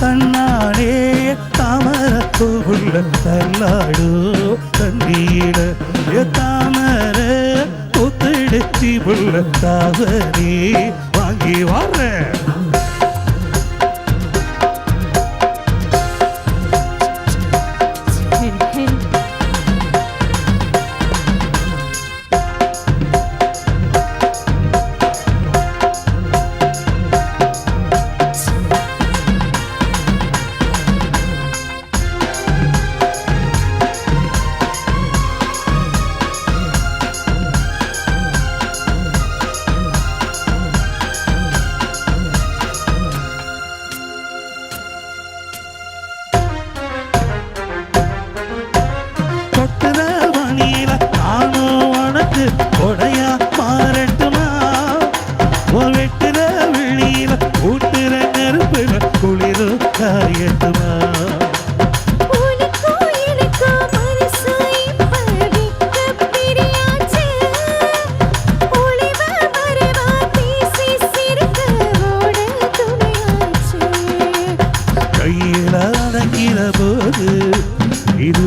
கண்ணாலே தாமரத்துள்ள தள்ளாடு. கண்ணீட தாமர பூத்திடுச்சி உள்ள தாவரே. வாங்கி வர்ற குளிர குளிர காரியத்துமா? கையில் அடங்கிற இது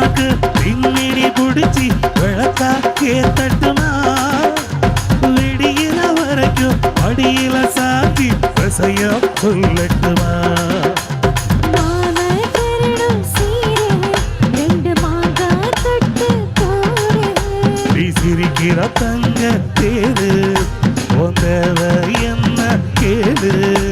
உனக்கு பின்னிடி குடிச்சி விளக்காக்கே தட்டுனா விடியில வரைக்கும் படியில சாத்தி விசைய சொல்லட்டுமா சிரிக்கிற தங்க தேது என்ன கேது